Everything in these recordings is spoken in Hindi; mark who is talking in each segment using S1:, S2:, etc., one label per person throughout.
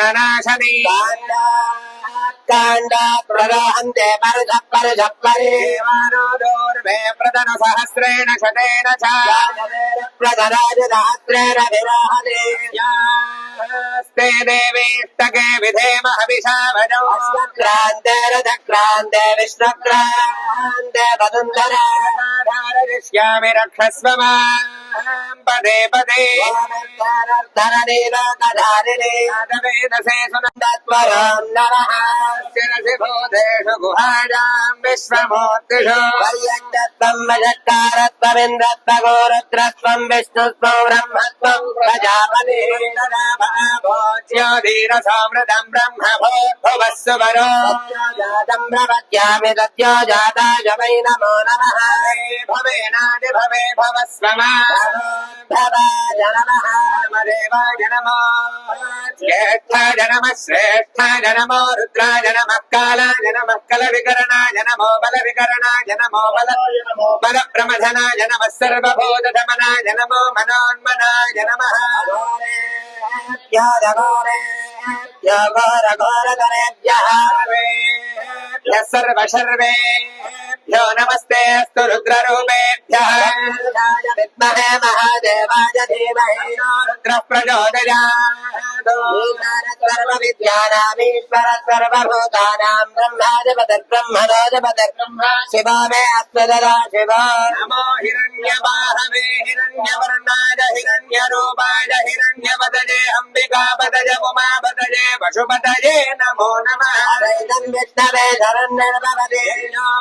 S1: दूर्वादुस्वप्ननाशनी
S2: काण्डा प्ररोहन्ते परज परज परे
S1: देवानो प्रदन सहस्रेण शतेन च।
S2: प्रधराज सहस्रेण विरोहणे
S1: यास्ते विधेम हविषाभजौ।
S2: अश्वक्रान्ते रथक्रान्ते विष्णुक्रान्ते वदुन्धरा।
S1: धारयिष्यामि रक्षस्व माम् पदे पदे
S2: तत्परं नमः
S1: सुनशिरसि भूतेषु गुहायाम् विश्वमूर्तिषु
S2: पर्यङ्कत्वं वजत्कारत्वमिन्द्रत्वगोरुद्रत्वं विष्णुत्वं ब्रह्मत्वं प्रजापति
S1: धीरसामृतम् ब्रह्म भूर्भुवः सुवरो
S2: जातं प्रपद्यामि तद्यो जाताय वै नमो नमः
S1: भवेनादि भवे भवस्व माम्
S2: भवाय नमः
S1: देवाय नमो రుద్రాయ నమ శ్రేష్ఠాయ నమో రుద్రాయ నమ కాళాయ నమ కల వికరణాయ నమో బల
S2: వికరణాయ
S1: నమో సర్వే नमस्ते अस्तु रुद्ररूपेभ्यः
S2: विद्महे महादेवाय धीमहि
S1: रुद्रः प्रचोदयात्
S2: सर्वविद्यानामीश्वर सर्वभूतानां ब्रह्माधिपतिर्ब्रह्मणोधिपतिर्ब्रह्म शिवा मे अस्तदरा शिवा
S1: नमो हिरण्यबाहवे हिरण्यवर्णाय हिरण्यरूपाय हिरण्यपतये अम्बिकापतय उमापतये पशुपतये नमो नमः
S2: वैदं विष्णवे शरण्यर्भवति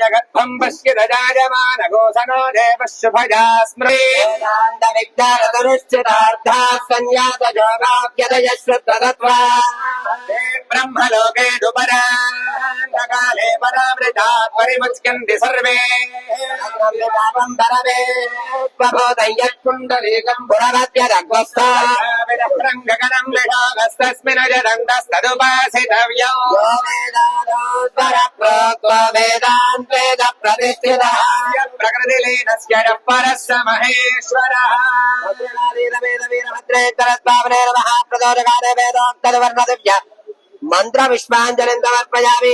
S1: जगत्फम् पश्य दजायमानगोसनो देवः शुभजा स्मृति
S2: वेदान्तविज्ञानतरुश्चितार्थाः सन्न्यासयोगाभ्यदयश्रुतत्वा
S1: ब्रह्मलोके काले परावृता परिमुच्यन्ति सर्वे। मंत्र
S2: प्रबोधयत्कुण्डलीकम् पुररद्य रग्वस्ता प्रतिष्ठितः
S1: प्रकृतिलीनस्य परस्य महेश्वरः
S2: वेदोक्तवर्णदिव्य मन्त्रविश्वाञ्जलिन्दवर्पयामि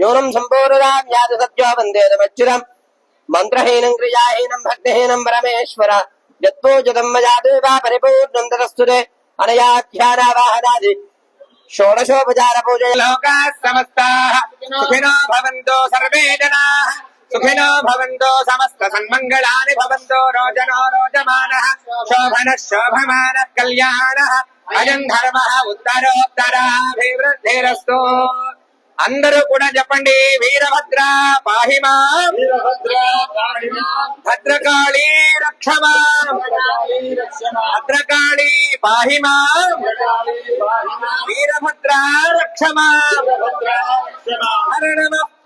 S2: న్యూనం సంపూర్ణదా వ్యాధి సత్యో వందేదమచ్యుతం మంత్రహీనం క్రియాహీనం భక్తిహీనం పరమేశ్వర యత్పూజితం మయా దేవా పరిపూర్ణం తదస్తుతే అనయాఖ్యానావాహనాది షోడశోపచార పూజ
S1: లోకా సమస్తాః సుఖినో భవంతో సర్వే జనాః సుఖినో భవంతో సమస్త సన్మంగళాని భవంతో రోజనో రోజమానః శోభనః శోభమానః కళ్యాణః అయం ధర్మః ఉత్తరోత్తరాభివృద్ధిరస్తు అందరూ కూడా చెప్పండి. వీరభద్ర పాహిమా. భద్రకాళి రక్షమా. భద్రకాళి పాహిమా. వీరభద్ర రక్షమాణ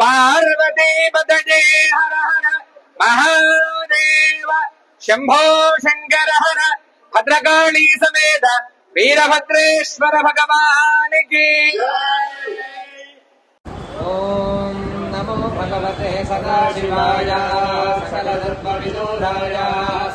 S1: పార్వతీ పదే మహాదేవ శంభో శంకర హర. భద్రకాళీ సమేత వీరభద్రేశ్వర భగవానికి.
S3: भगवते सदाशिवाय सकलदर्पविदूराय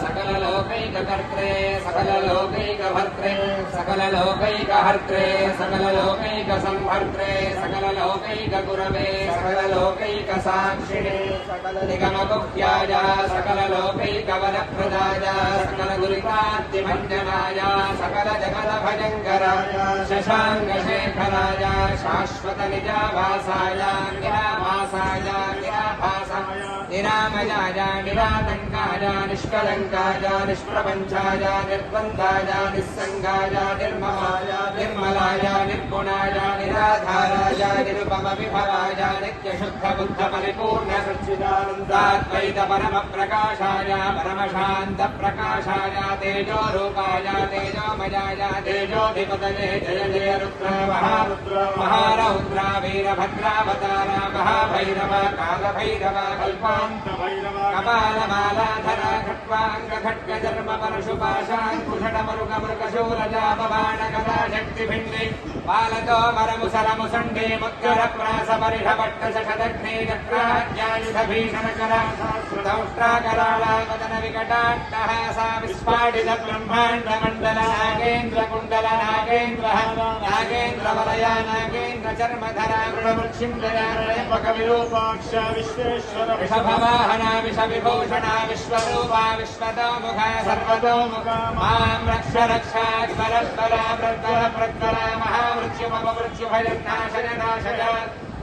S3: सकललोकैककर्त्रे, सकललोकैकभर्त्रे, सकललोकैकहर्त्रे सकललोकैकसंहर्त्रे सकललोकैकगुरवे, सकललोकैकसाक्षिणे, सकलनिगमगुह्याय, सकललोकैकवरप्रदाय सकलगुरुकाद्यभञ्जनाय सकलजगदभयङ्कराय शशाङ्कशेखराय शाश्वतनिजाभासाय ายานิอาภาสัง निरामयाय निरातङ्काय निष्कलङ्काय निष्प्रपञ्चाय निर्द्वन्द्वाय निस्सङ्गाय निर्ममाय निर्मलाय निर्गुणाय निराधाराय निरुपमविभवाय नित्यशुद्धबुद्धपरिपूर्ण सच्चिदानन्दाद्वैत परमप्रकाशाय परमशान्तप्रकाशाय तेजोरूपाय तेजोमयाय तेजोधिपतये जय जय रुद्र महारुद्र महारौद्र वीरभद्रावतार महाभैरव कालभैरव कल्पान्त कपालमालाधर शक्तिभिण्डि पालतो मरमुसलमुसण्डे मुद्गरप्रासपरिषपट्टशतघ्ने चक्राज्यायुधभीषणकर दंष्ट्राकराळावदन विकटाट्टः सा विस्फाटित ब्रह्माण्डमण्डल नागेन्द्र नागेन्द्रवलया नागेन्द्र चर्मधरा मृणवृक्षिन्दरा विरूपाक्ष विश्वेश्वर विषभवाहना विषविभूषणा विश्वरूपा विश्वतोमुखा सर्वतोमुखा माँ रक्ष रक्षा रक्षात्परस्परा प्रद्वर प्रद्वरा महामृत्युमपमृत्युभयन्नाशय नाशय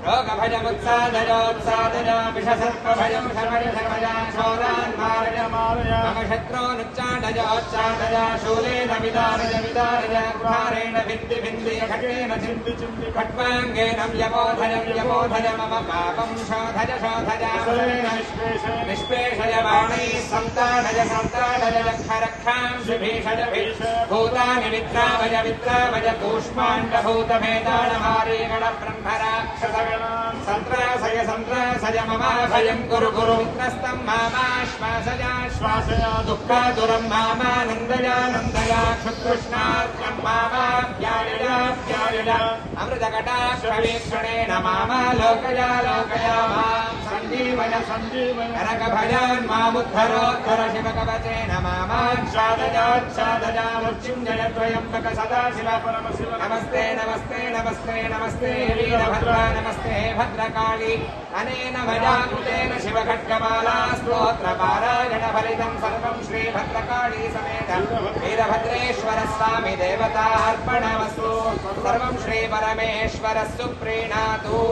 S3: रोगभयमुत्सादयोत्सादय विषसर्पभयं शमय शमय शोरान् मारय मारय मम शत्रूनुच्चाडयोच्चाडय शूलेन विदारय विदारय कुहारेण भिन्ति सन्त्रासय सन्त्रासय ममाभयं कुरु कुरु मित्रस्तं मामाश्वासयाश्वासय दुःखातुरं मामानन्दयानन्दय क्षुत्कृष्णार्कं मामाप्याययाप्यायय अमृतकटाक्षवीक्षणेन मामा लोकया लोकया मां नरकभयान् मामुद्धरोद्धर शिवकवचेन मामाच्छादयाच्छादया मृत्युञ्जय त्वयम्बक सदा शिव परमशिव। नमस्ते नमस्ते नमस्ते नमस्ते वीरभद्रा नमस्ते भद्रकाली। अनेन मया कृतेन शिवखड्गमाला स्तोत्रपारायण फलितं सर्वं श्रीभद्रकाली समेत। वीरभद्रेश्वर स्वामि देवतार्पणमस्तु सर्वं श्रीपरमेश्वरस्तु प्रीणातु